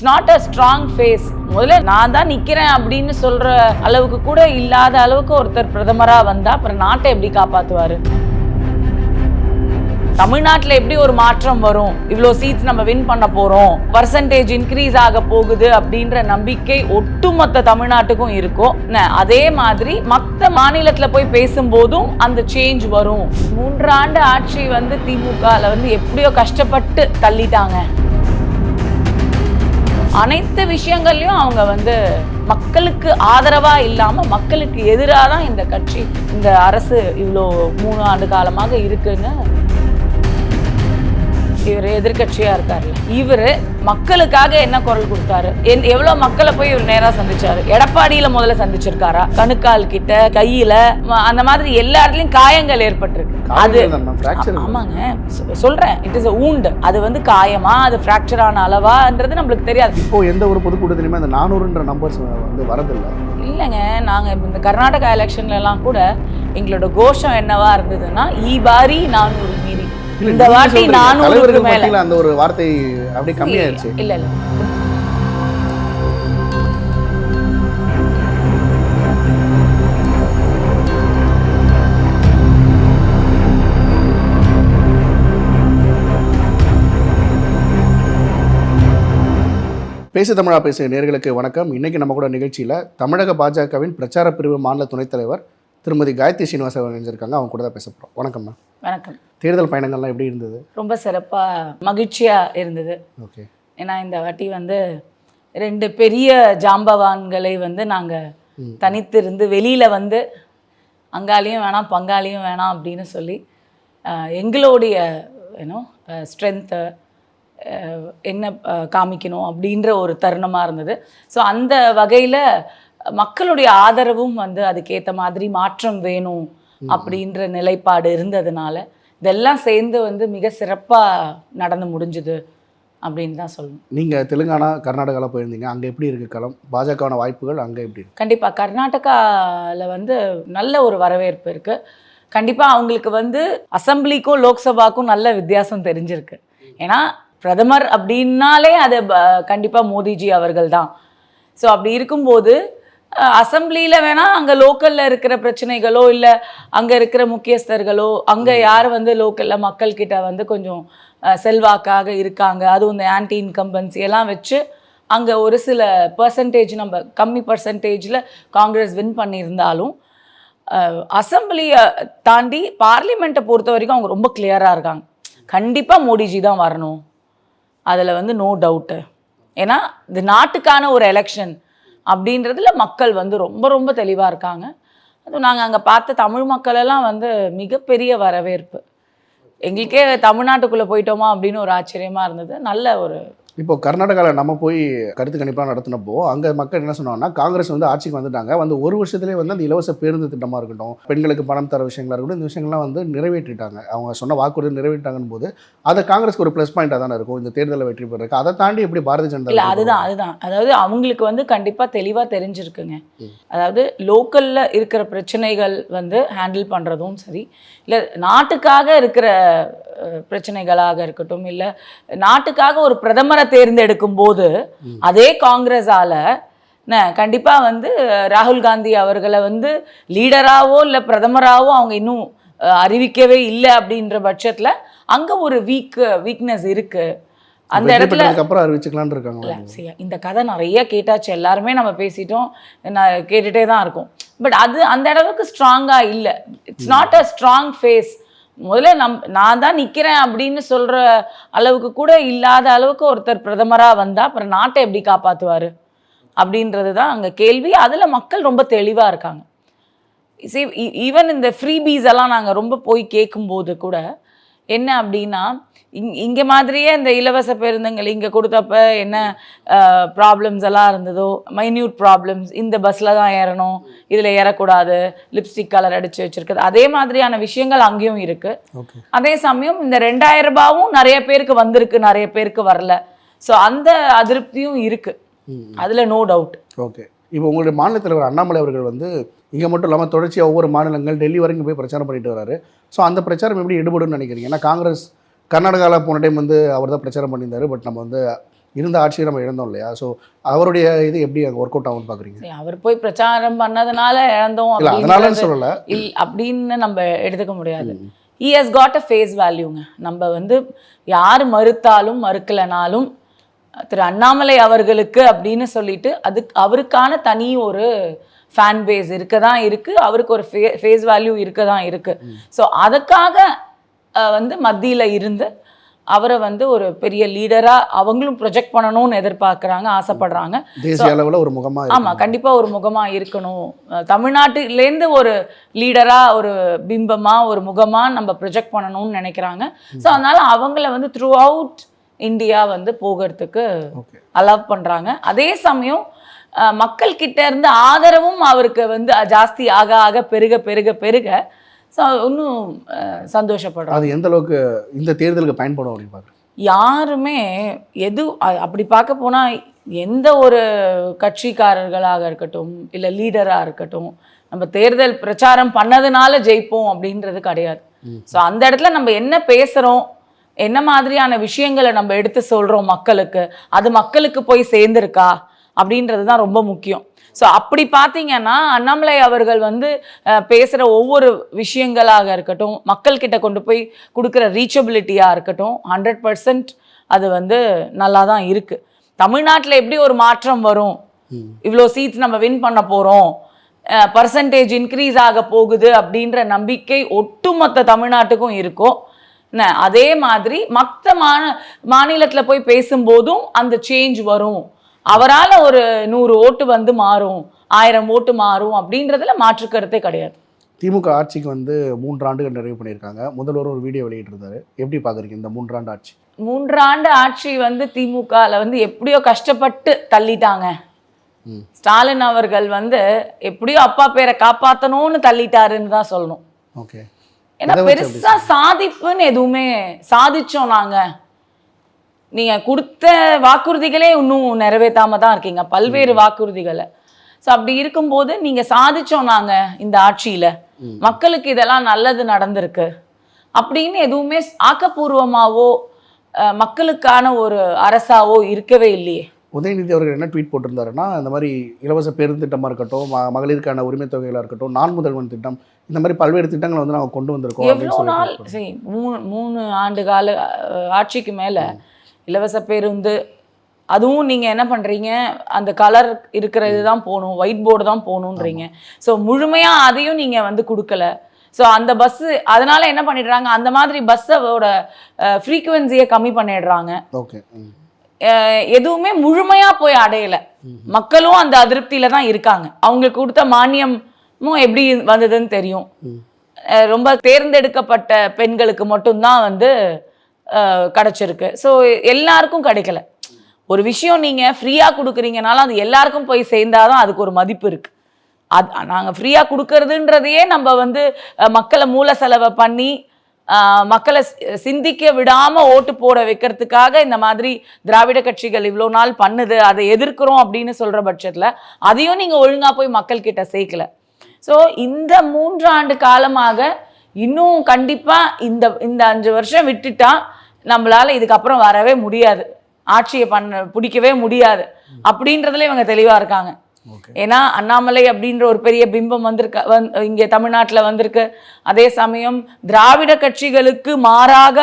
It's not a strong face முதல்ல நான் தான் நிக்கிறேன் அப்படின்னு சொல்ற அளவுக்கு கூட இல்லாத அளவுக்கு ஒருத்தர் பிரதமரா வந்தா அப்புறம் நாட்டை எப்படி காப்பாத்துவாரு? தமிழ்நாட்டில் எப்படி ஒரு மாற்றம் வரும்? இவ்வளோ சீட்ஸ் நம்ம வின் பண்ண போகிறோம் பர்சன்டேஜ் இன்க்ரீஸ் ஆக போகுது அப்படின்ற நம்பிக்கை ஒட்டுமொத்த தமிழ்நாட்டுக்கும் இருக்கும். அதே மாதிரி மற்ற மாநிலத்தில் போய் பேசும்போதும் அந்த சேஞ்ச் வரும். மூன்றாண்டு ஆட்சி வந்து திமுகவில் வந்து எப்படியோ கஷ்டப்பட்டு தள்ளிட்டாங்க. அனைத்து விஷயங்கள்லையும் அவங்க வந்து மக்களுக்கு ஆதரவா இல்லாம மக்களுக்கு எதிராக தான் இந்த கட்சி இந்த அரசு இவ்வளோ மூணு ஆண்டு காலமாக இருக்குன்னு இவர் எதிர்க்கட்சியா இருக்காருல்ல. இவர் மக்களுக்காக என்ன குரல் கொடுத்தாரு? என்- எவ்வளவு மக்களை போய் இவர் நேரா சந்திச்சாரு? எடப்பாடியில முதல்ல சந்திச்சிருக்காரா? கணுக்கால் கிட்ட கையில அந்த மாதிரி எல்லா இடத்துலயும் காயங்கள் ஏற்பட்டிருக்கு. அது ஆமாங்க. சொ- சொல்றேன். இட் இஸ் ஊண்ட் அது வந்து காயமா அது ஃப்ராக்சர் ஆன அளவான்றது நம்மளுக்கு தெரியாது. இப்போ எந்த ஒரு பொதுக்கூட்டத்திலுமே அந்த நானூறுன்ற நம்பர்ஸ் வந்து வரதில்லை. இல்லைங்க. நாங்க இப்ப இந்த கர்நாடகா எலெக்ஷன்ல எல்லாம் கூட எங்களோட கோஷம் என்னவா இருந்ததுன்னா ஈ பாரி நானூறு இந்த வாட்டி தலைவர்கள் மேல. அந்த ஒரு வார்த்தை அப்படியே கம்மியாயிருச்சு. இல்ல இல்ல. பேசு தமிழா பேசுகிற நேர்களுக்கு வணக்கம். இன்னைக்கு நம்ம கூட நிகழ்ச்சியில் தமிழக பாஜகவின் பிரச்சார பிரிவு மாநில துணைத் தலைவர் திருமதி காயத்ரி ஸ்ரீனிவாசன் அவர்கள் இணைஞ்சிருக்காங்க. அவங்க கூட தான் பேச போகிறோம் வணக்கம் மேம். வணக்கம். தேர்தல் பயணங்கள்லாம் எப்படி இருந்தது? ரொம்ப சிறப்பா மகிழ்ச்சியா இருந்தது. ஓகே. ஏன்னா இந்த வாட்டி வந்து ரெண்டு பெரிய ஜாம்பவான்களை வந்து நாங்க ம். தனித்திருந்து வெளியில வந்து அங்காளியும் வேணாம் பங்காளியும் வேணாம் அப்படின்னு சொல்லி எங்களுடைய ஏன்னோ ஸ்ட்ரென்த்து என்ன காமிக்கணும் அப்படின்ற ஒரு தருணமாக இருந்தது. ஸோ அந்த வகையில் மக்களுடைய ஆதரவும் வந்து அதுக்கேற்ற மாதிரி மாற்றம் வேணும் அப்படின்ற நிலைப்பாடு இருந்ததுனால இதெல்லாம் சேர்ந்து வந்து மிக சிறப்பாக நடந்து முடிஞ்சுது அப்படின்னு தான் சொல்லணும். நீங்கள் தெலுங்கானா கர்நாடகாவில் போயிருந்தீங்க. அங்கே எப்படி இருக்கு களம்? பாஜகவான வாய்ப்புகள் அங்கே எப்படி இருக்கு? கண்டிப்பாக கர்நாடகாவில் வந்து நல்ல ஒரு வரவேற்பு இருக்குது கண்டிப்பாக அவங்களுக்கு வந்து அசம்பிளிக்கும் லோக்சபாக்கும் நல்ல வித்தியாசம் தெரிஞ்சிருக்கு. ஏன்னா பிரதமர் அப்படின்னாலே அது கண்டிப்பாக மோடிஜி அவர்கள் தான். ஸோ அப்படி இருக்கும்போது அசம்பிளியில் வேணால் அங்கே லோக்கலில் இருக்கிற பிரச்சனைகளோ இல்லை அங்கே இருக்கிற முக்கியஸ்தர்களோ அங்கே யார் வந்து லோக்கலில் மக்கள்கிட்ட வந்து கொஞ்சம் செல்வாக்காக இருக்காங்க அதுவும் இந்த ஆன்டி இன்கம்பன்சி எல்லாம் வச்சு அங்கே ஒரு சில பர்சன்டேஜ் நம்ம கம்மி பர்சன்டேஜில் காங்கிரஸ் வின் பண்ணியிருந்தாலும் அசம்பிளியை தாண்டி பார்லிமெண்ட்டை பொறுத்த வரைக்கும் அவங்க ரொம்ப கிளியராக இருக்காங்க. கண்டிப்பாக மோடிஜி தான் வரணும். அதில் வந்து நோ டவுட்டு ஏன்னா இது நாட்டுக்கான ஒரு எலெக்ஷன் அப்படின்றதுல மக்கள் வந்து ரொம்ப ரொம்ப தெளிவாக இருக்காங்க. அதுவும் நாங்கள் அங்கே பார்த்த தமிழ் மக்களெல்லாம் வந்து மிகப்பெரிய வரவேற்பு. எங்களுக்கே தமிழ்நாட்டுக்குள்ளே போயிட்டோமா அப்படின்னு ஒரு ஆச்சரியமாக இருந்தது. நல்ல ஒரு இப்போ கர்நாடகாவில் நம்ம போய் கருத்து கணிப்பாக நடத்தினப்போ அங்கே மக்கள் என்ன சொன்னாங்கன்னா காங்கிரஸ் வந்து ஆட்சிக்கு வந்துட்டாங்க. வந்து ஒரு வருஷத்துலேயே வந்து அந்த இலவச பேருந்து திட்டமாக இருக்கட்டும் பெண்களுக்கு பணம் தர விஷயங்களா இருக்கட்டும் இந்த விஷயங்கள்லாம் வந்து நிறைவேற்றிட்டாங்க. அவங்க சொன்ன வாக்குறுதி நிறைவேற்றிட்டாங்கன்னு போது அது காங்கிரஸ்க்கு ஒரு ப்ளஸ் பாயிண்டாக தானே இருக்கும் இந்த தேர்தலில் வெற்றி பெறதுக்கு. அதை தாண்டி எப்படி பாரதிய ஜனதா இல்லை அதுதான் அதுதான். அதாவது அவங்களுக்கு வந்து கண்டிப்பாக தெளிவாக தெரிஞ்சிருக்குங்க. அதாவது லோக்கலில் இருக்கிற பிரச்சனைகள் வந்து ஹேண்டில் பண்ணுறதும் சரி இல்லை நாட்டுக்காக இருக்கிற பிரச்சனைகளாக இருக்கட்டும் இல்லை நாட்டுக்காக ஒரு பிரதமரை தேர்ந்தெடுக்கும் போது. அதே காங்கிரஸால கண்டிப்பாக வந்து ராகுல் காந்தி அவர்களை வந்து லீடராவோ இல்லை பிரதமராவோ அவங்க இன்னும் அறிவிக்கவே இல்லை அப்படின்ற பட்சத்தில் அங்கே ஒரு வீக் வீக்னஸ் இருக்கு. அந்த இடத்துல பெற்றதுக்கு அப்புறம் அறிவிச்சுக்கலாம்னு இருக்காங்க இந்த கதை நிறைய கேட்டாச்சு. எல்லாருமே நம்ம பேசிட்டோம். நான் கேட்டுட்டே தான் இருக்கோம். பட் அது அந்த அளவுக்கு ஸ்ட்ராங்காக இல்லை. It's not a strong face முதல்ல நம் நான் தான் நிற்கிறேன் அப்படின்னு சொல்கிற அளவுக்கு கூட இல்லாத அளவுக்கு ஒருத்தர் பிரதமராக வந்தால் அப்புறம் நாட்டை எப்படி காப்பாற்றுவார் அப்படின்றது தான் அங்கே கேள்வி. அதில் மக்கள் ரொம்ப தெளிவாக இருக்காங்க. ஈவன் இந்த ஃப்ரீபீஸ் எல்லாம் நாங்கள் ரொம்ப போய் கேட்கும்போது கூட என்ன அப்படின்னா இங் இங்கே மாதிரியே இந்த இலவச பேருந்துங்கள் இங்கே கொடுத்தப்ப என்ன ப்ராப்ளம்ஸ் எல்லாம் இருந்ததோ மைன்யூட் ப்ராப்ளம்ஸ் இந்த பஸ்ஸில் தான் ஏறணும் இதில் ஏறக்கூடாது லிப்ஸ்டிக் கலர் அடித்து வச்சிருக்குது. அதே மாதிரியான விஷயங்கள் அங்கேயும் இருக்குது அதே சமயம் இந்த ரெண்டாயிரம் ரூபாவும் நிறைய பேருக்கு வந்திருக்கு நிறைய பேருக்கு வரல. ஸோ அந்த அதிருப்தியும் இருக்குது அதில் நோ டவுட் ஓகே இப்போ உங்களுடைய மாநில தலைவர் அண்ணாமலை அவர்கள் வந்து இங்கே மட்டும் இல்லாமல் தொடர்ச்சியாக ஒவ்வொரு மாநிலங்கள் டெல்லி வரைக்கும் போய் பிரச்சாரம் பண்ணிட்டு வராரு. ஸோ அந்த பிரச்சாரம் எப்படி எடுபடும்னு நினைக்கிறீங்க? ஏன்னா காங்கிரஸ் கர்நாடகாவில் போன டைம் வந்து அவர் தான் பிரச்சாரம் பண்ணியிருந்தாரு. பட் நம்ம வந்து இருந்த ஆட்சியை நம்ம இழந்தோம் இல்லையா? ஸோ அவருடைய இது எப்படி அங்கே ஒர்க் அவுட் ஆகும்னு பார்க்குறீங்க அவர் போய் பிரச்சாரம் பண்ணதுனால இழந்தோம் இல்லை அப்படின்றது சொல்லலை. இல் அப்படின்னு நம்ம எடுத்துக்க முடியாது. he has got a face வேல்யூங்க நம்ம வந்து யார் மறுத்தாலும் மறுக்கலைனாலும் திரு அண்ணாமலை அவர்களுக்கு அப்படின்னு சொல்லிட்டு அதுக்கு அவருக்கான தனி ஒரு ஃபேன் பேஸ் இருக்க தான் இருக்கு. அவருக்கு ஒரு ஃபே ஃபேஸ் வேல்யூ இருக்க. தான் இருக்கு ஸோ அதுக்காக வந்து மத்தியில் இருந்து அவரை வந்து ஒரு பெரிய லீடராக அவங்களும் ப்ரொஜெக்ட் பண்ணணும்னு எதிர்பார்க்குறாங்க ஆசைப்படுறாங்க. தேசிய அளவில் ஒரு முகமாக ஆமா கண்டிப்பா ஒரு முகமா இருக்கணும். தமிழ்நாட்டிலேருந்து ஒரு லீடரா ஒரு பிம்பமா ஒரு முகமா நம்ம ப்ரொஜெக்ட் பண்ணணும்னு நினைக்கிறாங்க. ஸோ அதனால அவங்கள வந்து த்ரூ அவுட் இந்தியா வந்து போகிறதுக்கு அலவ் பண்றாங்க. அதே சமயம் மக்கள் கிட்ட இருந்து ஆதரவும் அவருக்கு வந்து ஜாஸ்தி ஆக ஆக பெருக பெருக பெருக ஸோ இன்னும் அஹ், சந்தோஷப்படுறாங்க அது எந்த அளவுக்கு இந்த தேர்தலுக்கு பயன்படும் அப்படின்னு பார்க்குறேன் யாருமே எது அப்படி பார்க்க போனா எந்த ஒரு கட்சிக்காரர்களாக இருக்கட்டும் இல்லை லீடராக இருக்கட்டும் நம்ம தேர்தல் பிரச்சாரம் பண்ணதுனால ஜெயிப்போம் அப்படின்றது கிடையாது. ஸோ அந்த இடத்துல நம்ம என்ன பேசுகிறோம் என்ன மாதிரியான விஷயங்களை நம்ம எடுத்து சொல்கிறோம் மக்களுக்கு அது மக்களுக்கு போய் சேர்ந்துருக்கா அப்படின்றது தான் ரொம்ப முக்கியம். ஸோ அப்படி பார்த்தீங்கன்னா அண்ணாமலை அவர்கள் வந்து பேசுகிற ஒவ்வொரு விஷயங்களாக இருக்கட்டும் மக்கள்கிட்ட கொண்டு போய் கொடுக்குற ரீச்சபிலிட்டியாக இருக்கட்டும் ஹண்ட்ரட் பர்சன்ட் அது வந்து நல்லா தான் இருக்குது தமிழ்நாட்டில் எப்படி ஒரு மாற்றம் வரும்? இவ்வளோ சீட்ஸ் நம்ம வின் பண்ண போகிறோம் பர்சன்டேஜ் இன்க்ரீஸ் ஆக போகுது அப்படின்ற நம்பிக்கை ஒட்டுமொத்த தமிழ்நாட்டுக்கும் இருக்கும். அதே மாதிரி மற்ற மான மாநிலத்தில் போய் பேசும்போதும் அந்த சேஞ்ச் வரும். அவரால் ஒரு நூறு ஓட்டு வந்து மாறும் ஆயிரம் ஓட்டு மாறும் அப்படின்றதுல மாற்று கருத்தே கிடையாது. திமுக ஆட்சிக்கு வந்து மூன்று ஆண்டுகள் நிறைவு பண்ணியிருக்காங்க. முதல்வர் ஒரு வீடியோ வெளியிட்டிருந்தாரு. எப்படி பார்க்குறீங்க இந்த மூன்றாண்டு ஆட்சி? மூன்றாண்டு ஆட்சி வந்து திமுகவில் வந்து எப்படியோ கஷ்டப்பட்டு தள்ளிட்டாங்க. ஸ்டாலின் அவர்கள் வந்து எப்படியோ அப்பா பேரை காப்பாற்றணும்னு தள்ளிட்டாருன்னு தான் சொல்லணும். ஓகே. ஏன்னா எதை வச்சு அப்படி பெருசா சாதிப்புன்னு எதுவுமே சாதிச்சோம் நாங்க. நீங்க கொடுத்த வாக்குறுதிகளே இன்னும் நிறைவேற்றாம தான் இருக்கீங்க. பல்வேறு வாக்குறுதிகளை. ஸோ அப்படி இருக்கும்போது நீங்க சாதிச்சோம் நாங்க இந்த ஆட்சியில. மக்களுக்கு இதெல்லாம் நல்லது நடந்திருக்கு. அப்படின்னு எதுவுமே ஆக்கப்பூர்வமாவோ அஹ், மக்களுக்கான ஒரு அரசாவோ இருக்கவே இல்லையே. உதயநிதி அவர்கள் என்ன ட்வீட் போட்டிருந்தாருன்னா இந்த மாதிரி இலவச பேருந்து திட்டமாக இருக்கட்டும் ம- மகளிருக்கான உரிமை தொகைகளாக இருக்கட்டும் நான் முதல்வன் திட்டம் இந்த மாதிரி பல்வேறு திட்டங்களை வந்து நாங்கள் கொண்டு வந்திருக்கோம் மூணு மூணு ஆண்டு கால ஆட்சிக்கு மேலே இலவச பேருந்து. அதுவும் நீங்கள் என்ன பண்ணுறீங்க அந்த கலர் இருக்கிறது தான் போகணும். ஒயிட் போர்டு தான் போகணுன்றீங்க. ஸோ முழுமையாக அதையும் நீங்கள் வந்து கொடுக்கல. ஸோ அந்த பஸ்ஸு அதனால என்ன பண்ணிடுறாங்க? அந்த மாதிரி பஸ்ஸோட ஃப்ரீக்குவென்சியை கம்மி பண்ணிடுறாங்க. ஓகே. எதுவுமே முழுமையா போய் அடையல. மக்களும் அந்த அதிருப்தியில தான் இருக்காங்க. அவங்களுக்கு கொடுத்த மானியமும் எப்படி வந்ததுன்னு தெரியும். ரொம்ப தேர்ந்தெடுக்கப்பட்ட பெண்களுக்கு மட்டும்தான் வந்து கிடச்சிருக்கு. ஸோ எல்லாருக்கும் கிடைக்கல. ஒரு விஷயம் நீங்கள் ஃப்ரீயாக கொடுக்குறீங்கனாலும் அது எல்லாருக்கும் போய் சேர்ந்தாதான் அதுக்கு ஒரு மதிப்பு இருக்குது அது நாங்கள் ஃப்ரீயாக கொடுக்கறதுன்றதையே நம்ம வந்து மக்களை மூல செலவை பண்ணி மக்களை சிந்திக்க விடாமல் ஓட்டு போட வைக்கிறதுக்காக இந்த மாதிரி திராவிட கட்சிகள் இவ்வளோ நாள் பண்ணுது அதை எதிர்க்கிறோம் அப்படின்னு சொல்கிற பட்சத்தில் அதையும் நீங்கள் ஒழுங்காக போய் மக்கள்கிட்ட சேர்க்கல. ஸோ இந்த மூன்றாண்டு காலமாக இன்னும் கண்டிப்பாக இந்த இந்த அஞ்சு வருஷம் விட்டுட்டா நம்மளால் இதுக்கப்புறம் வரவே முடியாது. ஆட்சியை பண்ண பிடிக்கவே முடியாது. அப்படின்றதுல இவங்க தெளிவாக இருக்காங்க. ஏன்னா அண்ணாமலை அப்படின்ற ஒரு பெரிய பிம்பம் வந்திருக்க வந் இங்கே தமிழ்நாட்டில் வந்திருக்கு. அதே சமயம் திராவிட கட்சிகளுக்கு மாறாக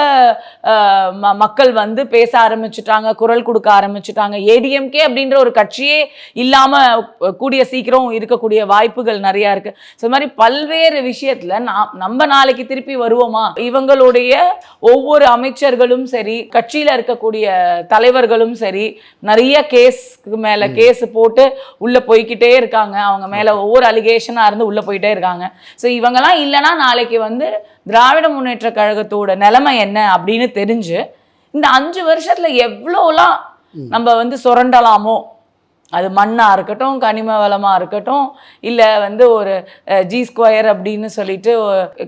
மக்கள் வந்து பேச ஆரம்பிச்சுட்டாங்க குரல் கொடுக்க ஆரம்பிச்சுட்டாங்க. ஏடிஎம்கே அப்படின்ற ஒரு கட்சியே இல்லாமல் கூடிய சீக்கிரம் இருக்கக்கூடிய வாய்ப்புகள் நிறையா இருக்கு. ஸோ மாதிரி பல்வேறு விஷயத்துல நாம் நம்ம நாளைக்கு திருப்பி வருவோமா? இவங்களுடைய ஒவ்வொரு அமைச்சர்களும் சரி கட்சியில இருக்கக்கூடிய தலைவர்களும் சரி நிறைய கேஸ்க்கு மேல கேஸ் போட்டு உள்ள போய்க்கிட்டே இருக்காங்க. அவங்க மேல ஒவ்வொரு அலிகேஷனா இருந்து உள்ள போயிட்டே இருக்காங்க. ஸோ இவங்கெல்லாம் இல்லைன்னா நாளைக்கு வந்து திராவிட முன்னேற்ற கழகத்தோட நிலைமை என்ன அப்படின்னு தெரிஞ்சு இந்த அஞ்சு வருஷத்துல எவ்வளோலாம் நம்ம வந்து சுரண்டலாமோ? அது மண்ணா இருக்கட்டும் கனிம வளமா இருக்கட்டும் இல்ல வந்து ஒரு ஜி ஸ்கொயர் அப்படின்னு சொல்லிட்டு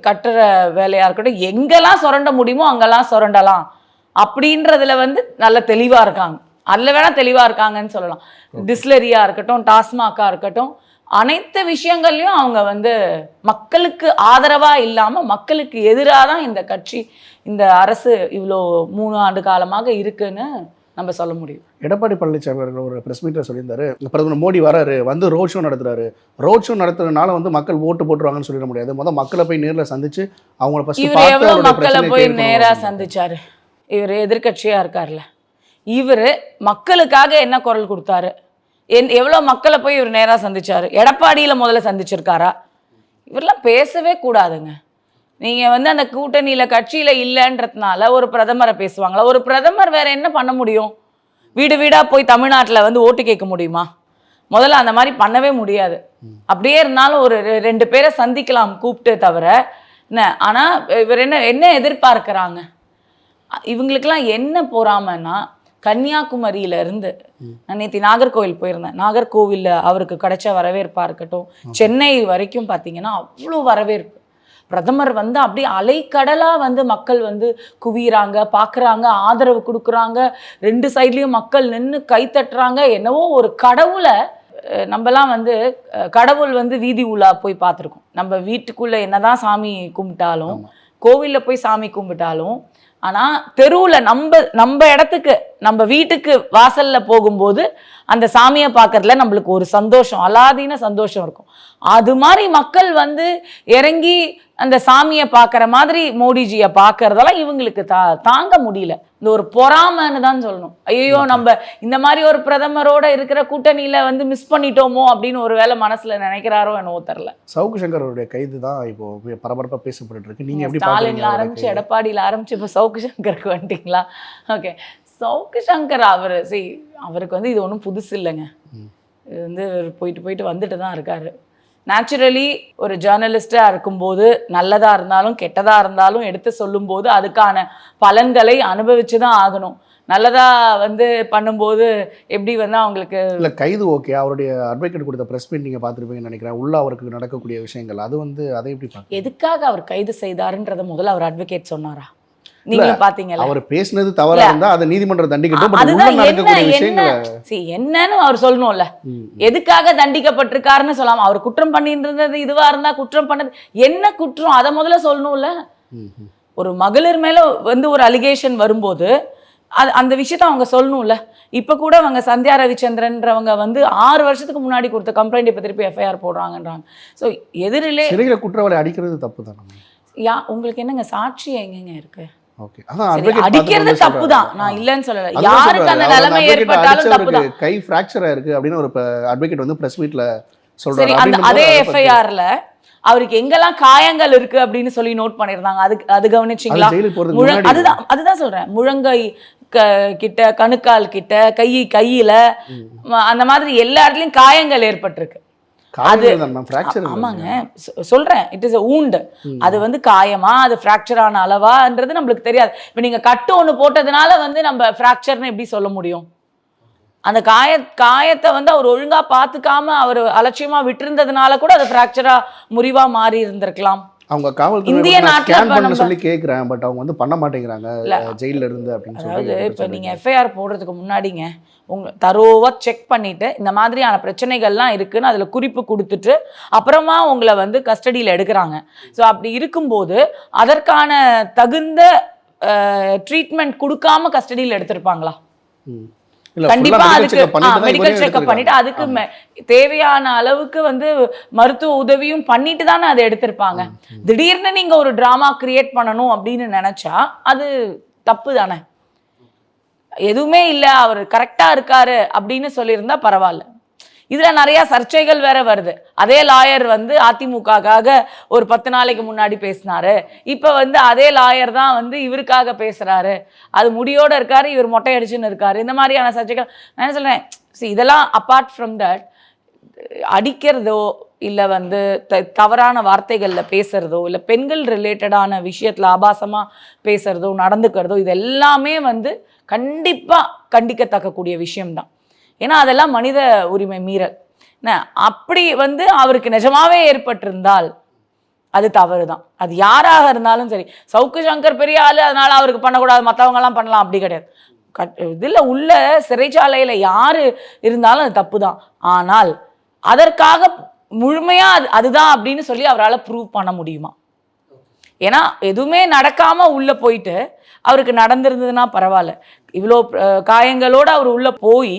கட்டுற வேலையா இருக்கட்டும் எங்கெல்லாம் சுரண்ட முடியுமோ அங்கெல்லாம் சுரண்டலாம். அப்படின்றதுல வந்து நல்ல தெளிவா இருக்காங்க. அதுல வேணா தெளிவா இருக்காங்கன்னு சொல்லலாம். டிஸ்லரியா இருக்கட்டும் டாஸ்மாகா இருக்கட்டும் அனைத்து விஷயங்கள்லயும் அவங்க வந்து மக்களுக்கு ஆதரவா இல்லாம மக்களுக்கு எதிராக தான் இந்த கட்சி இந்த அரசு இவ்வளோ மூணு ஆண்டு காலமாக இருக்குன்னு நம்ம சொல்ல முடியும். எடப்பாடி பழனிசாமி அவர்கள் ஒரு பிரஸ் மீட்டில் சொல்லியிருந்தாரு. பிரதமர் மோடி வராரு வந்து ரோட் ஷோ நடத்துறாரு. ரோட் ஷோ நடத்துறதுனால வந்து மக்கள் ஓட்டு போட்டுருவாங்கன்னு சொல்லிட முடியாது. முதல் மக்களை போய் நேரில் சந்திச்சு அவங்கள ஃபர்ஸ்ட் மக்களை போய் கேட்கணும் நேரா அப்படின்னு. சந்திச்சாரு? இவர் எதிர்க்கட்சியா இருக்கார்ல இவர் மக்களுக்காக என்ன குரல் கொடுத்தாரு? என் எவ்வளோ மக்களை போய் இவர் நேராக சந்திச்சார்? எடப்பாடியில் முதல்ல சந்திச்சிருக்காரா? இவரெல்லாம் பேசவே கூடாதுங்க. நீங்கள் வந்து அந்த கூட்டணியில் கட்சியில் இல்லைன்றதுனால ஒரு பிரதமரை பேசுவாங்களா? ஒரு பிரதமர் வேறு என்ன பண்ண முடியும்? வீடு வீடாக போய் தமிழ்நாட்டில் வந்து ஓட்டு கேட்க முடியுமா? முதல்ல அந்த மாதிரி பண்ணவே முடியாது. அப்படியே இருந்தாலும் ஒரு ரெ- ரெண்டு பேரை சந்திக்கலாம் கூப்பிட்டு தவிர என்ன? ஆனால் இவர் என்ன என்ன எதிர்பார்க்குறாங்க? இவங்களுக்கெல்லாம் என்ன பொறாமைன்னா கன்னியாகுமரியில இருந்து நான் நேற்று நாகர்கோவில் போயிருந்தேன். நாகர்கோவில்ல அவருக்கு கிடைச்ச வரவேற்பா இருக்கட்டும் சென்னை வரைக்கும் பார்த்தீங்கன்னா அவ்வளோ வரவேற்பு. பிரதமர் வந்து அப்படியே அலைக்கடலா வந்து மக்கள் வந்து குவியறாங்க பார்க்குறாங்க ஆதரவு கொடுக்குறாங்க. ரெண்டு சைட்லேயும் மக்கள் நின்று கை தட்டுறாங்க. என்னவோ ஒரு கடவுளை நம்மலாம் வந்து கடவுள் வந்து வீதி உலா போய் பார்த்துருக்கோம் நம்ம வீட்டுக்குள்ள என்னதான் சாமி கும்பிட்டாலும். கோவில்ல போய் சாமி கும்பிட்டாலும் ஆனால் தெருவில் நம்ம நம்ம இடத்துக்கு நம்ம வீட்டுக்கு வாசலில் போகும்போது அந்த சாமியை பார்க்கறதுல நம்மளுக்கு ஒரு சந்தோஷம் அலாதீன சந்தோஷம் இருக்கும். அது மாதிரி மக்கள் வந்து இறங்கி அந்த சாமியை பார்க்குற மாதிரி மோடிஜியை பார்க்கறதெல்லாம் இவங்களுக்கு தா தாங்க முடியல. இந்த ஒரு பொறாமைன்னு தான் சொல்லணும். ஐயோ நம்ம இந்த மாதிரி ஒரு பிரதமரோட இருக்கிற கூட்டணியில வந்து மிஸ் பண்ணிட்டோமோ அப்படின்னு ஒரு வேளை மனசுல நினைக்கிறாரோ என்னவோ தெரில சவுக்கு சங்கர் அவருடைய கைது தான் இப்போ பரபரப்பாக பேசப்பட்டு இருக்கு. நீங்க எப்படி ஸ்டாலின்ல ஆரம்பிச்சு? எடப்பாடியில ஆரம்பிச்சு இப்போ சவுக்கு சங்கருக்கு வந்துட்டீங்களா? ஓகே சவுக்கு சங்கர் அவர் see அவருக்கு வந்து இது ஒன்றும் புதுசு இல்லைங்க. இது வந்து போயிட்டு போயிட்டு வந்துட்டு தான் இருக்காரு. நேச்சுரலி ஒரு ஜேர்னலிஸ்டாக இருக்கும்போது நல்லதாக இருந்தாலும் கெட்டதாக இருந்தாலும் எடுத்து சொல்லும்போது அதுக்கான பலன்களை அனுபவிச்சு தான் ஆகணும். நல்லதாக வந்து பண்ணும்போது எப்படி வந்து அவங்களுக்கு இல்ல கைது ஓகே. அவருடைய அட்வொகேட் கொடுத்த பிரஸ் மீட் நீங்க பார்த்துருப்பீங்கன்னு நினைக்கிறேன். உள்ள அவருக்கு நடக்கக்கூடிய விஷயங்கள். அது வந்து அதை எப்படி எதுக்காக அவர் கைது செய்தாருன்றத முதல்ல அவர் அட்வொகேட் சொன்னாரா? நீங்களும் பார்த்தீங்கல்ல அவர் பேசினது தவறா. இருந்தா அதை நீதிமன்றம் தண்டிக்கட்டும் என்னன்னு அவர் சொல்லணும்ல. எதுக்காக தண்டிக்கப்பட்டிருக்காருன்னு சொல்லாம அவர் குற்றம் பண்ணியிருந்தது இதுவா இருந்தா குற்றம் பண்ணது என்ன குற்றம் அதை முதல்ல சொல்லணும்ல. ஒரு மகளிர் மேல வந்து ஒரு அலிகேஷன் வரும்போது அது அந்த விஷயத்த அவங்க சொல்லணும்ல. இப்ப கூட அவங்க சந்தியா ரவிச்சந்திரன்றவங்க வந்து ஆறு வருஷத்துக்கு முன்னாடி கொடுத்த கம்ப்ளைண்ட் இப்ப திருப்பி எஃப்ஐஆர் போடுறாங்கன்றாங்க. ஸோ எதிரிலே குற்றவாளி அடிக்கிறது தப்பு தானே யா உங்களுக்கு என்னங்க சாட்சி எங்கெங்க இருக்கு? ஓகே அடிக்கிறது தப்பு தான். நான் இல்லைன்னு சொல்லல. யாருக்கு. அந்த நிலைமை ஏற்பட்டாலும் தப்பு தான் கை ஃப்ராக்சர் ஆயிருக்கு அப்படின்னு ஒரு அட்வொகேட் வந்து பிரஸ் மீட்ல சொல்றாரு. அந்த அதே எஃப்ஐஆர்ல அவருக்கு எங்கெல்லாம் காயங்கள் இருக்கு அப்படின்னு சொல்லி நோட் பண்ணிருந்தாங்க அது அது கவனிச்சிங்களா அதுதான் அதுதான் சொல்றேன். முழங்கை கிட்ட கணுக்கால் கிட்ட கை கையில அந்த மாதிரி எல்லா இடத்துலயும் காயங்கள் ஏற்பட்டிருக்கு. ஆமாங்க. சொல்றேன். It is wound. அது வந்து காயமா அது ஃப்ராக்சர் ஆன அளவான்றது நம்மளுக்கு தெரியாது. இப்போ நீங்க கட்டு ஒண்ணு போட்டதுனால வந்து நம்ம ஃப்ராக்சர்னு எப்படி சொல்ல முடியும்? அந்த காய காயத்தை வந்து அவர் ஒழுங்கா பார்த்துக்காம அவர் அலட்சியமா விட்டிருந்ததுனால கூட அது ஃப்ராக்சரா முறிவா மாறி இருந்திருக்கலாம். அவங்க காவல்துறை இந்திய நாட்டுல சொல்லி கேக்குறேன் பட் அவங்க வந்து பண்ண மாட்டேங்கிறாங்க இல்ல. ஜெயில இருந்து அப்படின்னு சொல்லி இப்போ நீங்கள் எஃப்ஐஆர் போடுறதுக்கு முன்னாடிங்க உங்க தரோவாக செக் பண்ணிட்டு இந்த மாதிரியான பிரச்சனைகள்லாம் இருக்குன்னு அதில் குறிப்பு கொடுத்துட்டு அப்புறமா உங்களை வந்து கஸ்டடியில் எடுக்கிறாங்க. ஸோ அப்படி இருக்கும்போது அதற்கான தகுந்த ட்ரீட்மெண்ட் கொடுக்காம கஸ்டடியில் எடுத்திருப்பாங்களா? கண்டிப்பா அதுக்கு மெடிக்கல் செக்அப் பண்ணிட்டு அதுக்கு தேவையான அளவுக்கு வந்து மருத்துவ உதவியும் பண்ணிட்டு தானே அதை எடுத்திருப்பாங்க. திடீர்னு நீங்க ஒரு டிராமா கிரியேட் பண்ணணும் அப்படின்னு நினைச்சா அது தப்பு தானே? எதுவுமே இல்லை அவர் கரெக்டாக இருக்காரு அப்படின்னு சொல்லியிருந்தா பரவாயில்ல. இதில் நிறையா சர்ச்சைகள் வேற வருது. அதே லாயர் வந்து அதிமுகக்காக ஒரு பத்து நாளைக்கு முன்னாடி பேசினாரு. இப்போ வந்து அதே லாயர் தான் வந்து இவருக்காக பேசுகிறாரு அது முடியோடு இருக்காரு இவர் மொட்டை அடிச்சுன்னு இருக்காரு. இந்த மாதிரியான சர்ச்சைகள் நான் என்ன சொல்கிறேன் இதெல்லாம் அப்பார்ட் ஃப்ரம் தட் அடிக்கிறதோ இல்லை வந்து த தவறான வார்த்தைகளில் பேசுகிறதோ இல்லை பெண்கள் ரிலேட்டடான விஷயத்தில் ஆபாசமாக பேசுகிறதோ நடந்துக்கிறதோ இது எல்லாமே வந்து கண்டிப்பாக கண்டிக்கத்தக்கக்கூடிய விஷயம்தான். ஏன்னா அதெல்லாம் மனித உரிமை மீறல். என்ன? அப்படி வந்து அவருக்கு நிஜமாவே ஏற்பட்டிருந்தால் அது தவறு தான் அது யாராக இருந்தாலும் சரி. சவுக்கு சங்கர் பெரிய ஆள் அதனால் அவருக்கு பண்ணக்கூடாது. மற்றவங்கலாம் பண்ணலாம். அப்படி கிடையாது. கட் இதில் உள்ள சிறைச்சாலையில் யார் இருந்தாலும் அது தப்பு தான் ஆனால் அதற்காக முழுமையாக அது அதுதான் அப்படின்னு சொல்லி அவரால் ப்ரூவ் பண்ண முடியுமா? ஏன்னா எதுவுமே நடக்காம உள்ள போயிட்டு அவருக்கு நடந்திருந்ததுன்னா பரவாயில்ல. இவ்வளோ காயங்களோட அவர் உள்ள போய்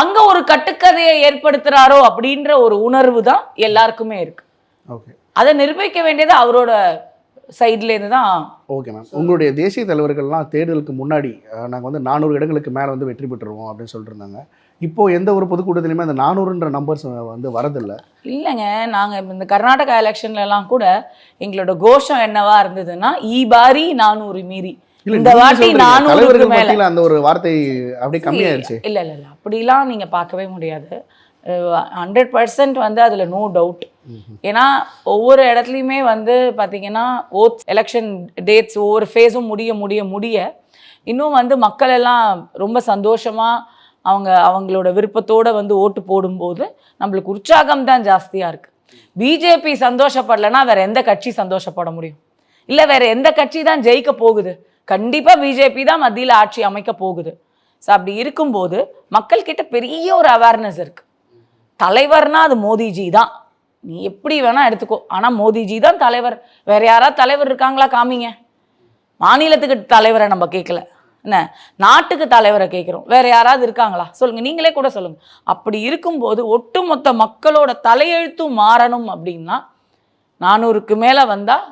அங்க ஒரு கட்டுக்கதையை ஏற்படுத்துறாரோ அப்படின்ற ஒரு உணர்வு தான் எல்லாருக்குமே இருக்கு. ஓகே. அதை நிரூபிக்க வேண்டியது அவரோட சைட்ல இருந்து தான் ஓகே மேம். உங்களுடைய தேசிய தலைவர்கள்லாம் தேர்தலுக்கு முன்னாடி நாங்கள் வந்து நானூறு இடங்களுக்கு மேலே வந்து வெற்றி பெற்றுருவோம் அப்படின்னு சொல்லிட்டு இருந்தாங்க இப்போ எந்த ஒரு பொதுக்கூட்டத்திலையுமே அந்த நானூறுன்ற நம்பர்ஸ் வந்து வரதில்லை. இல்லைங்க. நாங்கள் இந்த கர்நாடகா எலெக்ஷன்ல எல்லாம் கூட எங்களோட கோஷம் என்னவா இருந்ததுன்னா ஈ பாரி நானூறு மீறி. இந்த வாட்டி. நானூறுக்கு தலைவர்கள் மேல. அந்த ஒரு வார்த்தை அப்படியே கம்மியாயிருச்சு. இல்ல இல்ல இல்ல. அப்படிலாம் நீங்க பார்க்கவே முடியாது. ஹண்ட்ரட் பர்சன்ட் வந்து அதுல நோ டவுட் ஏன்னா ஒவ்வொரு இடத்துலையுமே வந்து பார்த்திங்கன்னா ஓட்ஸ் எலெக்ஷன் டேட்ஸ் ஒவ்வொரு ஃபேஸும் முடிய முடிய முடிய. இன்னும் வந்து மக்கள் எல்லாம் ரொம்ப சந்தோஷமாக அவங்க அவங்களோட விருப்பத்தோடு வந்து ஓட்டு போடும்போது நம்மளுக்கு உற்சாகம் தான் ஜாஸ்தியாக இருக்குது பிஜேபி சந்தோஷப்படலைன்னா வேறு எந்த கட்சி சந்தோஷப்பட முடியும்? இல்லை வேறு எந்த கட்சி தான் ஜெயிக்க போகுது? கண்டிப்பாக பிஜேபி தான் மத்தியில் ஆட்சி அமைக்க போகுது. ஸோ அப்படி இருக்கும்போது மக்கள்கிட்ட பெரிய ஒரு அவேர்னஸ் இருக்குது தலைவர்னால் அது மோடிஜி தான். நீ எப்படி வேணால் எடுத்துக்கோ. ஆனால் மோடிஜி தான் தலைவர். வேறு யாராவது தலைவர் இருக்காங்களா காமிங்க. மாநிலத்துக்கு தலைவரை நம்ம கேட்கல என்ன? நாட்டுக்கு தலைவரை கேட்குறோம் வேறு யாராவது இருக்காங்களா? சொல்லுங்கள் நீங்களே கூட சொல்லுங்கள் அப்படி இருக்கும்போது ஒட்டுமொத்த மக்களோட தலையெழுத்தும் மாறணும் அப்படின்னா நானூறுக்கு மேலே வந்தால்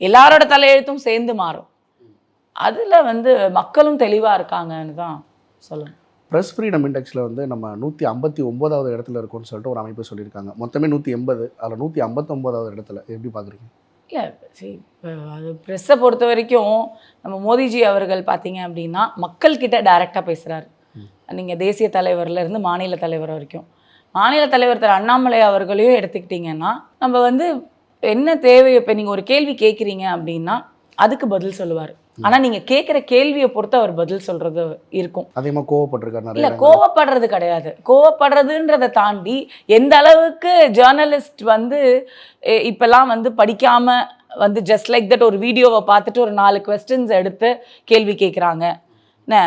எல்லாரோட தலையெழுத்தும் சேர்ந்து மாறும். அதில் வந்து மக்களும் தெளிவாக இருக்காங்கன்னு தான் சொல்லணும் ப்ரெஸ் ஃப்ரீடம் இண்டெக்ஸில் வந்து நம்ம நூற்றி ஐம்பத்தி ஒம்போதாவது இடத்துல இருக்கோம்னு சொல்லிட்டு ஒரு அமைப்பு சொல்லியிருக்காங்க. மொத்தமே நூற்றி எண்பது அதில் நூற்றி ஐம்பத்தொம்போதாவது இடத்துல. எப்படி பார்க்குறீங்க? இல்லை சரி இப்போ அது ப்ரெஸ்ஸை பொறுத்த வரைக்கும் நம்ம மோடிஜி அவர்கள் பார்த்தீங்க அப்படின்னா மக்கள்கிட்ட டைரெக்டாக பேசுகிறாரு நீங்கள் தேசிய தலைவர்ல இருந்து மாநில தலைவர் வரைக்கும். மாநில தலைவர் திரு அண்ணாமலை அவர்களையும் எடுத்துக்கிட்டிங்கன்னா நம்ம வந்து என்ன தேவை இப்போ நீங்கள் ஒரு கேள்வி கேட்குறீங்க அப்படின்னா அதுக்கு பதில் சொல்லுவார். ஆனால் நீங்கள் கேட்குற கேள்வியை பொறுத்து அவர் பதில் சொல்கிறது இருக்கும். அதிகமாக கோவப்பட்டிருக்காரு இல்ல. கோவப்படுறது கிடையாது. கோவப்படுறதுன்றதை தாண்டி எந்த அளவுக்கு ஜேர்னலிஸ்ட் வந்து இப்பெல்லாம் வந்து படிக்காம வந்து ஜஸ்ட் லைக் தட் ஒரு வீடியோவை பார்த்துட்டு ஒரு நாலு கொஸ்டின்ஸ் எடுத்து கேள்வி கேட்குறாங்க என்ன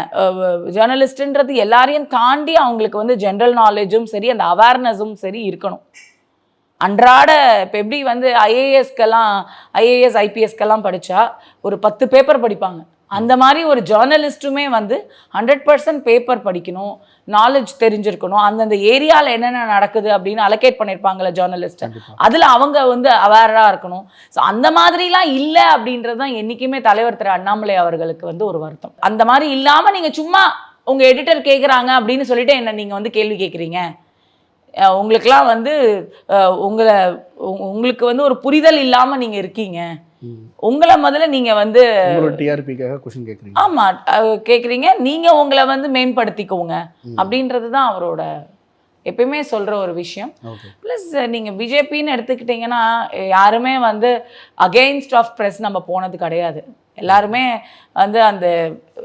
ஜேர்னலிஸ்ட்ன்றது எல்லாரையும் தாண்டி அவங்களுக்கு வந்து ஜென்ரல் நாலேஜும் சரி அந்த அவேர்னஸும் சரி இருக்கணும். அன்றாட இப்போ எப்படி வந்து ஐஏஎஸ்க்கெல்லாம் ஐஏஎஸ் ஐபிஎஸ்க்கெல்லாம் படித்தா ஒரு பத்து பேப்பர் படிப்பாங்க. அந்த மாதிரி ஒரு ஜேர்னலிஸ்ட்டுமே வந்து ஹண்ட்ரட் பர்சன்ட் பேப்பர் படிக்கணும் நாலேஜ் தெரிஞ்சிருக்கணும். அந்தந்த ஏரியாவில் என்னென்ன நடக்குது அப்படின்னு அலோகேட் பண்ணியிருப்பாங்கல்ல ஜேர்னலிஸ்ட் கண்டிப்பா. அதில் அவங்க வந்து அவேராக இருக்கணும். ஸோ அந்த மாதிரிலாம் இல்லை அப்படின்றது தான் என்றைக்குமே தலைவர் திரு அண்ணாமலை அவர்களுக்கு வந்து ஒரு வருத்தம். அந்த மாதிரி இல்லாமல் நீங்கள் சும்மா உங்கள் எடிட்டர் கேட்குறாங்க அப்படின்னு சொல்லிட்டு என்ன நீங்கள் வந்து கேள்வி கேட்குறீங்க உங்களுக்கெல்லாம் வந்து உங்களை உங்களுக்கு வந்து ஒரு புரிதல் இல்லாம நீங்க இருக்கீங்க. உங்களை முதல்ல நீங்க வந்து டிஆர்பிக்காக கொஷின் கேட்குறீங்க ஆமா அஹ் கேக்குறீங்க. நீங்க உங்களை வந்து மேம்படுத்திக்கோங்க அப்படின்றது தான் அவரோட எப்பயுமே சொல்ற ஒரு விஷயம். ப்ளஸ் நீங்க பிஜேபின்னு எடுத்துக்கிட்டிங்கன்னா யாருமே வந்து அகெயின்ஸ்ட் ஆஃப் ப்ரெஸ் நம்ம போனது கிடையாது. எல்லாருமே வந்து அந்த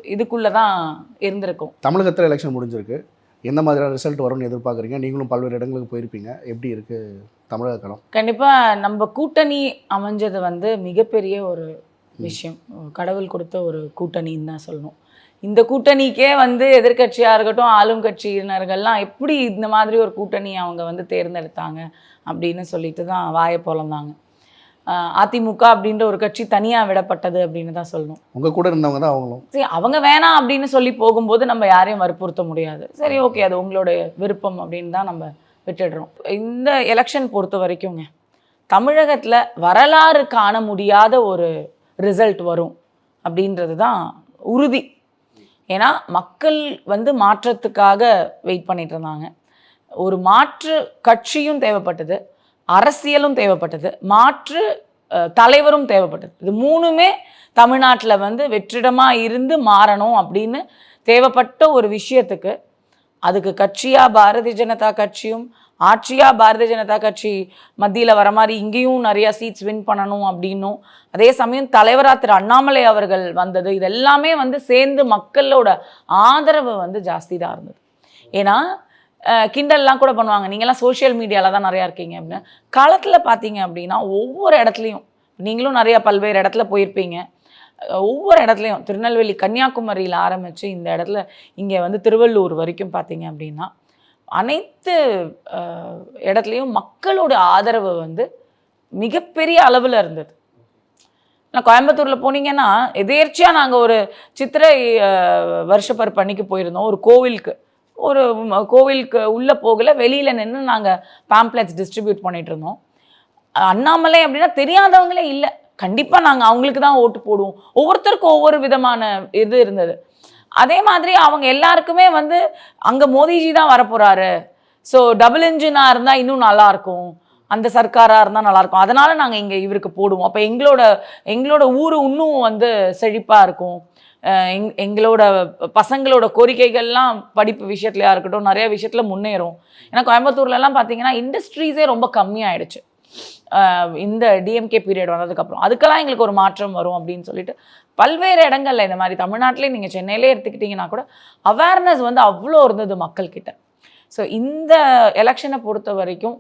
இதுக்குள்ள தான் இருந்திருக்கும். தமிழகத்தில் எலெக்ஷன் முடிஞ்சிருக்கு. எந்த மாதிரியான ரிசல்ட் வரும்னு எதிர்பார்க்குறீங்க? நீங்களும் பல்வேறு இடங்களுக்கு போயிருப்பீங்க. எப்படி இருக்கு தமிழக களம் கண்டிப்பா நம்ம கூட்டணி அமைஞ்சது வந்து மிகப்பெரிய ஒரு விஷயம். கடவுள் கொடுத்த ஒரு கூட்டணின்னு தான் சொல்லணும். இந்த கூட்டணிக்கே வந்து எதிர்க்கட்சியா இருக்கட்டும் ஆளும் கட்சியினர்கள்லாம் எப்படி இந்த மாதிரி ஒரு கூட்டணி அவங்க வந்து தேர்ந்தெடுத்தாங்க அப்படின்னு சொல்லிட்டு தான் வாயை பொழந்தாங்க ஆஹ் அதிமுக அப்படின்ற ஒரு கட்சி தனியா விடப்பட்டது அப்படின்னு தான் சொல்லணும். உங்கள் கூட இருந்தவங்க தான் அவங்களும். சரி அவங்க வேணாம் அப்படின்னு சொல்லி போகும்போது நம்ம யாரையும் வற்புறுத்த முடியாது. சரி ஓகே அது உங்களோட விருப்பம் அப்படின்னு தான் நம்ம விட்டுடுறோம். இந்த எலெக்ஷன் பொறுத்த வரைக்குங்க தமிழகத்தில் வரலாறு காண முடியாத ஒரு ரிசல்ட் வரும் அப்படின்றது தான் உறுதி. ஏன்னா மக்கள் வந்து மாற்றத்துக்காக வெயிட் பண்ணிட்டு இருந்தாங்க. ஒரு மாற்று கட்சியும் தேவைப்பட்டது. அரசியலும் தேவைப்பட்டது மாற்று தலைவரும் தேவைப்பட்டது. இது மூணுமே தமிழ்நாட்டில் வந்து வெற்றிடமாக இருந்து மாறணும் அப்படின்னு தேவைப்பட்ட ஒரு விஷயத்துக்கு அதுக்கு கட்சியா பாரதிய ஜனதா கட்சியும் ஆட்சியா பாரதிய ஜனதா கட்சி மத்தியில் வர மாதிரி இங்கேயும் நிறையா சீட்ஸ் வின் பண்ணணும் அப்படின்னும். அதே சமயம் தலைவரா திரு அண்ணாமலை அவர்கள் வந்தது இது எல்லாமே வந்து சேர்ந்து மக்களோட ஆதரவு வந்து ஜாஸ்தி தான் இருந்தது. ஏன்னா கிண்டல்லாம் கூட பண்ணுவாங்க. நீங்கள்லாம் சோஷியல் மீடியாவில் தான் நிறையா இருக்கீங்க அப்படின்னு. களத்தில் பார்த்தீங்க அப்படின்னா ஒவ்வொரு இடத்துலையும் நீங்களும் நிறையா பல்வேறு இடத்துல போயிருப்பீங்க. ஒவ்வொரு இடத்துலையும் திருநெல்வேலி கன்னியாகுமரியில் ஆரம்பித்து இந்த இடத்துல இங்கே வந்து திருவள்ளூர் வரைக்கும் பார்த்தீங்க அப்படின்னா அனைத்து இடத்துலையும் மக்களோட ஆதரவு வந்து மிகப்பெரிய அளவில் இருந்தது. நான் கோயம்புத்தூரில் போனீங்கன்னா எதேர்ச்சியாக நாங்கள் ஒரு சித்திரை வருஷப்பருப்பு அன்னைக்கு போயிருந்தோம் ஒரு கோவிலுக்கு. ஒரு கோவிலுக்கு உள்ளே போகல வெளியில் நின்று நாங்கள் பேம்ப்ளெட்ஸ் டிஸ்ட்ரிபியூட் பண்ணிகிட்டு இருந்தோம். அண்ணாமலை அப்படின்னா தெரியாதவங்களே இல்லை. கண்டிப்பாக நாங்கள் அவங்களுக்கு தான் ஓட்டு போடுவோம். ஒவ்வொருத்தருக்கும் ஒவ்வொரு விதமான இது இருந்தது. அதே மாதிரி அவங்க எல்லாருக்குமே வந்து அங்கே மோதிஜி தான் வரப்போகிறாரு ஸோ டபுள் இன்ஜினாக இருந்தால் இன்னும் நல்லாயிருக்கும் அந்த சர்க்காராக இருந்தால் நல்லாயிருக்கும் அதனால் நாங்கள் இங்கே இவருக்கு போடுவோம். அப்போ எங்களோட எங்களோட ஊர் இன்னும் வந்து செழிப்பாக இருக்கும். எங் எங்களோட பசங்களோட கோரிக்கைகள்லாம் படிப்பு விஷயத்துலையா இருக்கட்டும் நிறைய விஷயத்தில் முன்னேறும். ஏன்னா கோயம்புத்தூர்லலாம் பார்த்தீங்கன்னா இண்டஸ்ட்ரீஸே ரொம்ப கம்மியாயிடுச்சு. இந்த டிஎம்கே பீரியட் வந்ததுக்கப்புறம். அதுக்கெல்லாம் எங்களுக்கு ஒரு மாற்றம் வரும் அப்படின்னு சொல்லிட்டு பல்வேறு இடங்கள்ல இந்த மாதிரி தமிழ்நாட்டிலே நீங்கள் சென்னையிலே எடுத்துக்கிட்டிங்கன்னா கூட அவேர்னஸ் வந்து அவ்வளோ இருந்தது மக்கள்கிட்ட. ஸோ இந்த எலெக்ஷனை பொறுத்த வரைக்கும்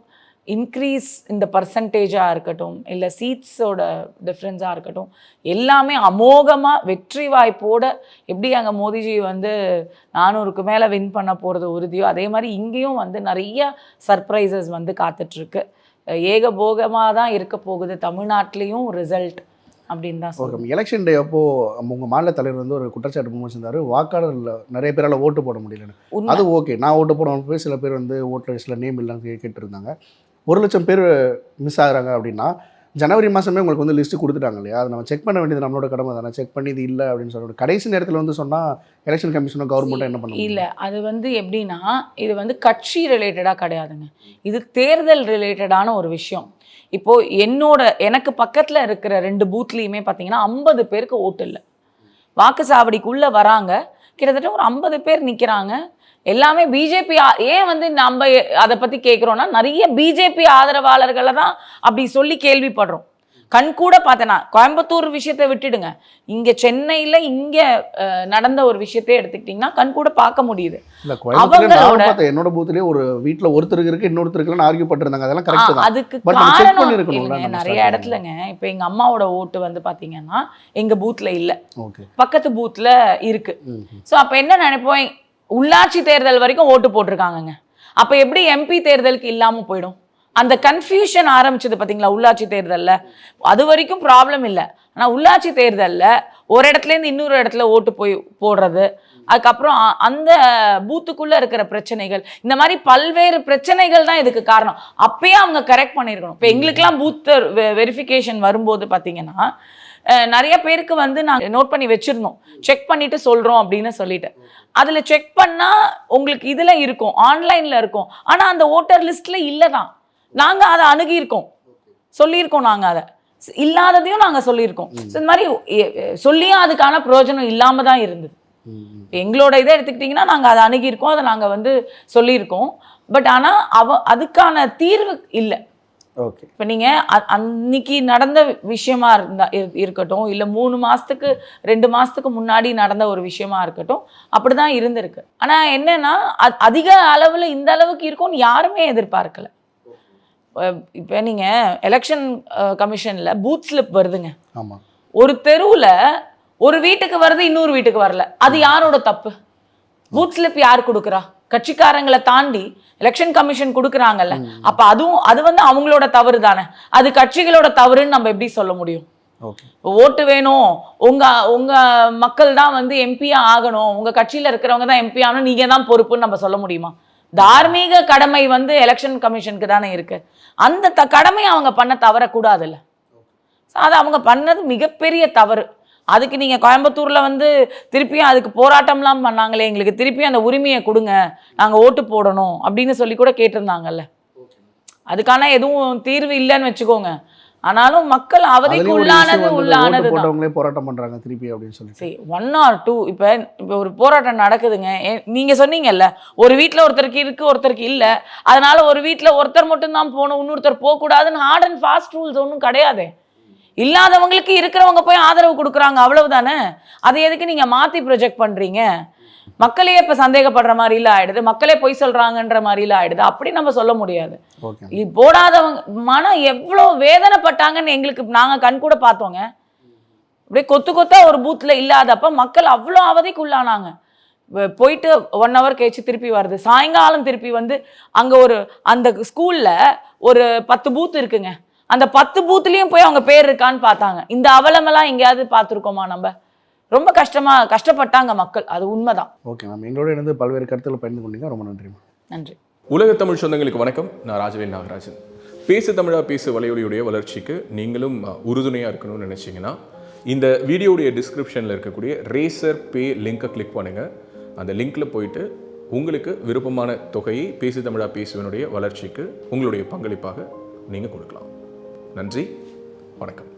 இன்க்ரீஸ் இந்த பர்சன்டேஜாக இருக்கட்டும் இல்லை சீட்ஸோட டிஃப்ரென்ஸாக இருக்கட்டும் எல்லாமே அமோகமாக வெற்றி வாய்ப்போட எப்படி அங்கே மோடிஜி வந்து நானூறுக்கு மேலே வின் பண்ண போகிறது உறுதியோ அதே மாதிரி இங்கேயும் வந்து நிறைய சர்ப்ரைசஸ் வந்து காத்துட்ருக்கு. ஏகபோகமாக தான் இருக்க போகுது தமிழ்நாட்டிலையும் ரிசல்ட் அப்படின்னு தான் ஓகே எலெக்ஷன் டே அப்போ உங்கள் மாநில தலைவர் வந்து ஒரு குற்றச்சாட்டு முன் வச்சிருந்தாரு. வாக்காளர்ல நிறைய பேரால ஓட்டு போட முடியலன்னு. அது ஓகே நான் ஓட்டு போட போய் சில பேர் வந்து ஓட்டு லிஸ்ட்டில் நேம் இல்லைன்னு கேட்டிருந்தாங்க. ஒரு லட்சம் பேர் மிஸ் ஆகுறாங்க அப்படின்னா ஜனவரி மாதமே உங்களுக்கு வந்து லிஸ்ட்டு கொடுத்துட்டாங்க இல்லையா? அதை நம்ம செக் பண்ண வேண்டியது நம்மளோட கடமை தானே? செக் பண்ணி இது இல்லை அப்படின்னு சொல்லிட்டு. கடைசி நேரத்தில் வந்து சொன்னால் எலெக்ஷன் கமிஷனும் கவர்மெண்ட்டும் என்ன பண்ண இல்லை. அது வந்து எப்படின்னா இது வந்து கட்சி ரிலேட்டடாக கிடையாதுங்க. இது தேர்தல் ரிலேட்டடான ஒரு விஷயம். இப்போது என்னோட எனக்கு பக்கத்தில் இருக்கிற ரெண்டு பூத்லேயுமே பார்த்தீங்கன்னா ஐம்பது பேருக்கு ஓட்டு இல்லை. வாக்கு சாவடிக்குள்ளே வராங்க. கிட்டத்தட்ட ஒரு ஐம்பது பேர் நிற்கிறாங்க எல்லாமே பிஜேபி ஏன் வந்து நம்ம அதை பற்றி கேட்குறோன்னா நிறைய பிஜேபி ஆதரவாளர்களை தான் அப்படி சொல்லி கேள்விப்படுறோம். கண் கூட பார்த்தேனா கோயம்புத்தூர் விஷயத்தை விட்டுடுங்க. இங்கே சென்னையில் இங்கே நடந்த ஒரு விஷயத்தையே எடுத்துக்கிட்டிங்கன்னா கண் கூட பார்க்க முடியுது. அவங்களோட- என்னோட பூத்துலேயே ஒரு வீட்டில் ஒருத்தருக்கு இருக்கு இன்னொருத்தருக்கு இல்லைன்னு ஆர்கியூ பண்ணிருந்தாங்க அதெல்லாம் கரெக்ட் அதுக்கு காரணம் நிறைய. இடத்துலங்க. இப்போ எங்க அம்மாவோட ஓட்டு வந்து பாத்தீங்கன்னா எங்க பூத்ல இல்ல. ஓகே. பக்கத்து பூத்ல இருக்கு. சோ அப்ப என்ன நினைப்போம்? உள்ளாட்சி தேர்தல் வரைக்கும் ஓட்டு போட்டிருக்காங்கங்க. அப்போ எப்படி எம்பி தேர்தலுக்கு இல்லாமல் போயிடும்? அந்த கன்ஃபியூஷன் ஆரம்பிச்சது பார்த்தீங்களா உள்ளாட்சி தேர்தலில்? அது வரைக்கும் ப்ராப்ளம் இல்லை. ஆனால் உள்ளாட்சி தேர்தலில் ஒரு இடத்துலேருந்து இன்னொரு இடத்துல ஓட்டு போய் போடுறது அதுக்கப்புறம் அந்த பூத்துக்குள்ளே இருக்கிற பிரச்சனைகள் இந்த மாதிரி பல்வேறு பிரச்சனைகள் தான் இதுக்கு காரணம். அப்பயே அவங்க கரெக்ட் பண்ணியிருக்கணும் இப்போ எங்களுக்கெல்லாம் பூத் வெரிஃபிகேஷன் வரும்போது பார்த்தீங்கன்னா நிறைய பேருக்கு வந்து நாங்கள் நோட் பண்ணி வச்சிருந்தோம். செக் பண்ணிட்டு சொல்றோம் அப்படின்னு சொல்லிட்டு. அதுல செக் பண்ணா உங்களுக்கு இதுல இருக்கும் ஆன்லைன்ல இருக்கும். ஆனா அந்த ஓட்டர் லிஸ்ட்ல இல்லை தான். நாங்க அதை அணுகியிருக்கோம். சொல்லியிருக்கோம் நாங்க அதை. இல்லாததையும் நாங்க சொல்லியிருக்கோம். So, இந்த மாதிரி சொல்லியும் அதுக்கான பிரயோஜனம் இல்லாம தான் இருந்தது. எங்களோட இதை எடுத்துக்கிட்டிங்கன்னா நாங்கள் அதை அணுகியிருக்கோம் அதை நாங்கள் வந்து சொல்லியிருக்கோம். பட் ஆனால் அவ அதுக்கான தீர்வு இல்லை. ஓகே. இப்போ நீங்கள் அன்னைக்கு நடந்த விஷயமா இருந்தா இரு- இருக்கட்டும் இல்லை மூணு மாதத்துக்கு ரெண்டு மாதத்துக்கு முன்னாடி நடந்த ஒரு விஷயமா இருக்கட்டும் அப்படி தான் இருந்திருக்கு. ஆனால் என்னன்னா அதிக அளவில் இந்த அளவுக்கு இருக்கும்னு யாருமே எதிர்பார்க்கல. இப்போ நீங்கள் எலெக்ஷன் கமிஷனில் பூத் ஸ்லிப் வருதுங்க. ஆமாம் ஒரு தெருவுல ஒரு வீட்டுக்கு வருது இன்னொரு வீட்டுக்கு வரல. அது யாரோட தப்பு? பூத் ஸ்லிப் யார் கொடுக்குறா? கட்சிக்காரங்களை தாண்டி எலெக்ஷன் கமிஷன் கொடுக்குறாங்கல்ல. அப்ப அதுவும் அது வந்து அவங்களோட தவறு தானே. அது கட்சிகளோட தவறுன்னு நம்ம எப்படி சொல்ல முடியும்? ஓட்டு வேணும். உங்க உங்க மக்கள் தான் வந்து எம்பியா ஆகணும். உங்க கட்சியில இருக்கிறவங்க தான் எம்பி ஆகணும். நீங்க தான் பொறுப்புன்னு நம்ம சொல்ல முடியுமா? தார்மீக கடமை வந்து எலெக்ஷன் கமிஷனுக்கு தானே இருக்கு. அந்த த கடமையை அவங்க பண்ண தவறக்கூடாதுல்ல. அது அவங்க பண்ணது மிகப்பெரிய தவறு. அதுக்கு நீங்கள் கோயம்புத்தூரில் வந்து திருப்பியும் அதுக்கு போராட்டம்லாம் பண்ணாங்களே எங்களுக்கு திருப்பியும் அந்த உரிமையை கொடுங்க. நாங்கள் ஓட்டு போடணும் அப்படின்னு சொல்லி கூட கேட்டிருந்தாங்கல்ல. அதுக்கான எதுவும் தீர்வு இல்லைன்னு வச்சுக்கோங்க. ஆனாலும் மக்கள் அவதிக்கு உள்ளானது உள்ளானது தான் போராட்டம் பண்றாங்க திருப்பி அப்படின்னு சொல்லிட்டு. சரி ஒன் ஆர் டூ இப்போ இப்போ ஒரு போராட்டம் நடக்குதுங்க. நீங்க சொன்னீங்கல்ல ஒரு வீட்ல ஒருத்தருக்கு இருக்கு ஒருத்தருக்கு இல்ல. அதனால ஒரு வீட்ல ஒருத்தர் மட்டும்தான் போகணும் இன்னொருத்தர் போகக்கூடாதுன்னு ஹார்ட் அண்ட் ஃபாஸ்ட் ரூல்ஸ் ஒன்றும் கிடையாது. இல்லாதவங்களுக்கு இருக்கிறவங்க போய் ஆதரவு கொடுக்குறாங்க அவ்வளவுதானே? அதை எதுக்கு நீங்க மாத்தி ப்ரொஜெக்ட் பண்றீங்க? மக்களே இப்ப சந்தேகப்படுற மாதிரில ஆயிடுது மக்களே பொய் சொல்றாங்கன்ற மாதிரில ஆயிடுது அப்படி நம்ம சொல்ல முடியாது. போடாதவங்க மனம் எவ்வளோ வேதனைப்பட்டாங்கன்னு எங்களுக்கு நாங்க கண் கூட பார்த்தோங்க. அப்படியே கொத்து கொத்தா ஒரு பூத்ல இல்லாதப்ப மக்கள் அவ்வளோ அவதிக்கு உள்ளானாங்க போயிட்டு ஒன் ஹவர் கழிச்சு திருப்பி வருது. சாயங்காலம் திருப்பி வந்து அங்க ஒரு அந்த ஸ்கூல்ல ஒரு பத்து பூத் இருக்குங்க. அந்த பத்து பூத்துலேயும் போய் அவங்க பேர் இருக்கான்னு பார்த்தாங்க. இந்த அவலமெல்லாம் எங்கேயாவது பார்த்துருக்கோமா நம்ம? ரொம்ப கஷ்டமா கஷ்டப்பட்டாங்க மக்கள். அது உண்மைதான். Okay ma'am. எங்களோட இருந்து பல்வேறு கருத்துக்களை பகிர்ந்து கொண்டீங்க. ரொம்ப நன்றி மேம். நன்றி. உலக தமிழ் சொந்தங்களுக்கு வணக்கம். நான் ராஜவேல் நாகராஜன். பேசு தமிழா பேசு வலையொலியுடைய வளர்ச்சிக்கு நீங்களும் உறுதுணையாக இருக்கணும்னு நினச்சிங்கன்னா இந்த வீடியோடைய டிஸ்கிரிப்ஷனில் இருக்கக்கூடிய ரேசர் பே லிங்கை கிளிக் பண்ணுங்கள் அந்த லிங்க்கில் போயிட்டு உங்களுக்கு விருப்பமான தொகையை பேசு தமிழா பேசுவனுடைய வளர்ச்சிக்கு உங்களுடைய பங்களிப்பாக நீங்கள் கொடுக்கலாம். நன்றி. வணக்கம்.